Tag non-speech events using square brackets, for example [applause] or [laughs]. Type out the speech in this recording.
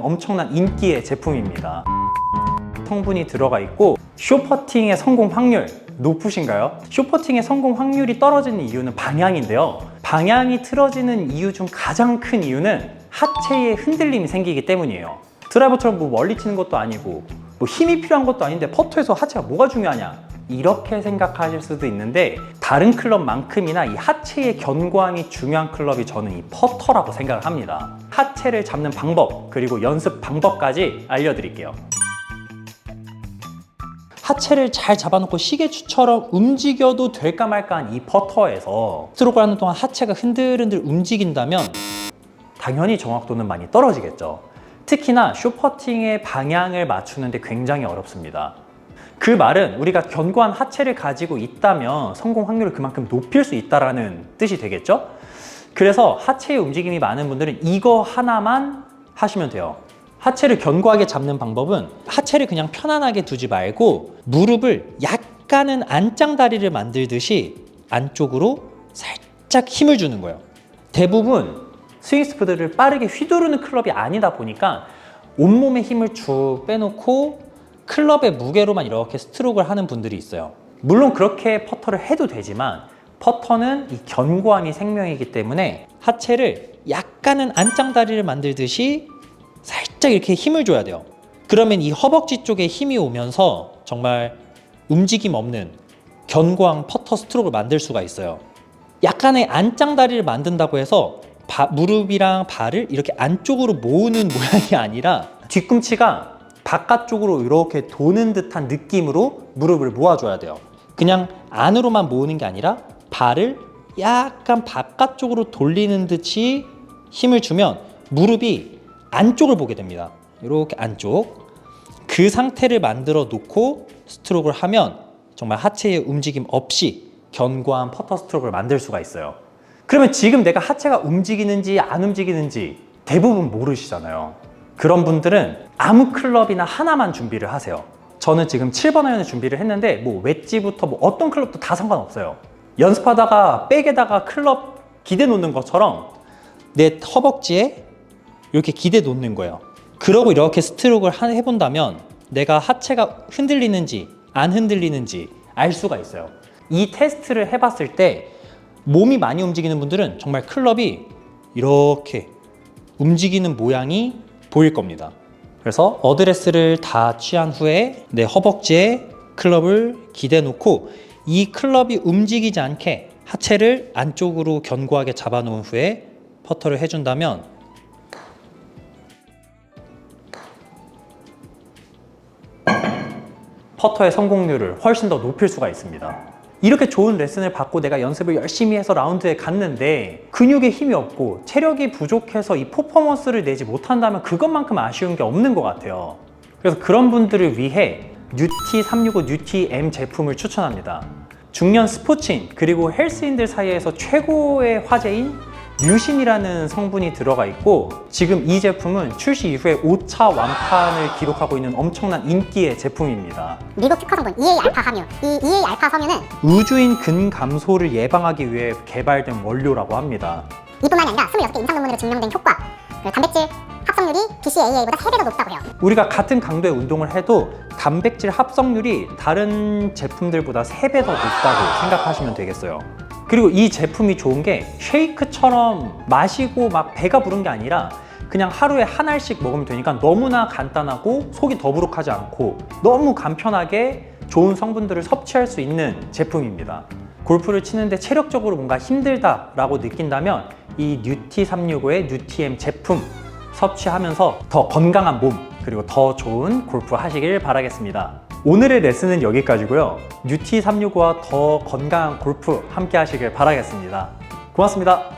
엄청난 인기의 제품입니다. 성분이 들어가 있고 쇼퍼팅의 성공 확률 높으신가요? 쇼퍼팅의 성공 확률이 떨어지는 이유는 방향인데요. 방향이 틀어지는 이유 중 가장 큰 이유는 하체에 흔들림이 생기기 때문이에요. 드라이버처럼 뭐 멀리 치는 것도 아니고 뭐 힘이 필요한 것도 아닌데 퍼터에서 하체가 뭐가 중요하냐? 이렇게 생각하실 수도 있는데 다른 클럽만큼이나 이 하체의 견고함이 중요한 클럽이 저는 이 퍼터라고 생각을 합니다. 하체를 잡는 방법 그리고 연습 방법까지 알려드릴게요. 하체를 잘 잡아놓고 시계추처럼 움직여도 될까 말까한 이 퍼터에서 스트로크 하는 동안 하체가 흔들흔들 움직인다면 당연히 정확도는 많이 떨어지겠죠. 특히나 쇼퍼팅의 방향을 맞추는데 굉장히 어렵습니다. 그 말은 우리가 견고한 하체를 가지고 있다면 성공 확률을 그만큼 높일 수 있다라는 뜻이 되겠죠? 그래서 하체의 움직임이 많은 분들은 이거 하나만 하시면 돼요. 하체를 견고하게 잡는 방법은 하체를 그냥 편안하게 두지 말고 무릎을 약간은 안짱다리를 만들듯이 안쪽으로 살짝 힘을 주는 거예요. 대부분 스윙스푸드를 빠르게 휘두르는 클럽이 아니다 보니까 온몸에 힘을 쭉 빼놓고 클럽의 무게로만 이렇게 스트로크를 하는 분들이 있어요. 물론 그렇게 퍼터를 해도 되지만 퍼터는 이 견고함이 생명이기 때문에 하체를 약간은 안짱다리를 만들듯이 살짝 이렇게 힘을 줘야 돼요. 그러면 이 허벅지 쪽에 힘이 오면서 정말 움직임 없는 견고한 퍼터 스트로크를 만들 수가 있어요. 약간의 안짱다리를 만든다고 해서 바- 무릎이랑 발을 이렇게 안쪽으로 모으는 [laughs] 모양이 아니라 뒤꿈치가 바깥쪽으로 이렇게 도는 듯한 느낌으로 무릎을 모아줘야 돼요. 그냥 안으로만 모으는 게 아니라 발을 약간 바깥쪽으로 돌리는 듯이 힘을 주면 무릎이 안쪽을 보게 됩니다. 이렇게 안쪽. 그 상태를 만들어 놓고 스트로크를 하면 정말 하체의 움직임 없이 견고한 퍼터 스트로크를 만들 수가 있어요. 그러면 지금 내가 하체가 움직이는지 안 움직이는지 대부분 모르시잖아요. 그런 분들은 아무 클럽이나 하나만 준비를 하세요. 저는 지금 7번 아이언을 준비를 했는데 뭐 웨지부터 뭐 어떤 클럽도 다 상관없어요. 연습하다가 백에다가 클럽 기대 놓는 것처럼 내 허벅지에 이렇게 기대 놓는 거예요. 그러고 이렇게 스트로크를 하- 해본다면 내가 하체가 흔들리는지 안 흔들리는지 알 수가 있어요. 이 테스트를 해봤을 때 몸이 많이 움직이는 분들은 정말 클럽이 이렇게 움직이는 모양이 보일 겁니다. 그래서 어드레스를 다 취한 후에 내 허벅지에 클럽을 기대 놓고 이 클럽이 움직이지 않게 하체를 안쪽으로 견고하게 잡아 놓은 후에 퍼터를 해준다면 퍼터의 성공률을 훨씬 더 높일 수가 있습니다. 이렇게 좋은 레슨을 받고 내가 연습을 열심히 해서 라운드에 갔는데 근육에 힘이 없고 체력이 부족해서 이 퍼포먼스를 내지 못한다면 그것만큼 아쉬운 게 없는 것 같아요. 그래서 그런 분들을 위해 뉴티 365 뉴티 M 제품을 추천합니다. 중년 스포츠인 그리고 헬스인들 사이에서 최고의 화제인 뮤신이라는 성분이 들어가 있고 지금 이 제품은 출시 이후에 5차 완판을 기록하고 있는 엄청난 인기의 제품입니다. 미국 특허 성분 EA 알파 함유. 이 EA 알파 섬유는 우주인 근 감소를 예방하기 위해 개발된 원료라고 합니다. 이뿐만이 아니라 26개 임상 논문으로 증명된 효과, 그리고 단백질 합성률이 BCAA보다 3배도 높다고 해요. 우리가 같은 강도의 운동을 해도 단백질 합성률이 다른 제품들보다 3배 더 높다고 생각하시면 되겠어요. 그리고 이 제품이 좋은 게 쉐이크처럼 마시고 막 배가 부른 게 아니라 그냥 하루에 한 알씩 먹으면 되니까 너무나 간단하고 속이 더부룩하지 않고 너무 간편하게 좋은 성분들을 섭취할 수 있는 제품입니다. 골프를 치는데 체력적으로 뭔가 힘들다라고 느낀다면 이 뉴티 365의 뉴티엠 제품 섭취하면서 더 건강한 몸 그리고 더 좋은 골프 하시길 바라겠습니다. 오늘의 레슨은 여기까지고요. 뉴티 365와 더 건강한 골프 함께 하시길 바라겠습니다. 고맙습니다.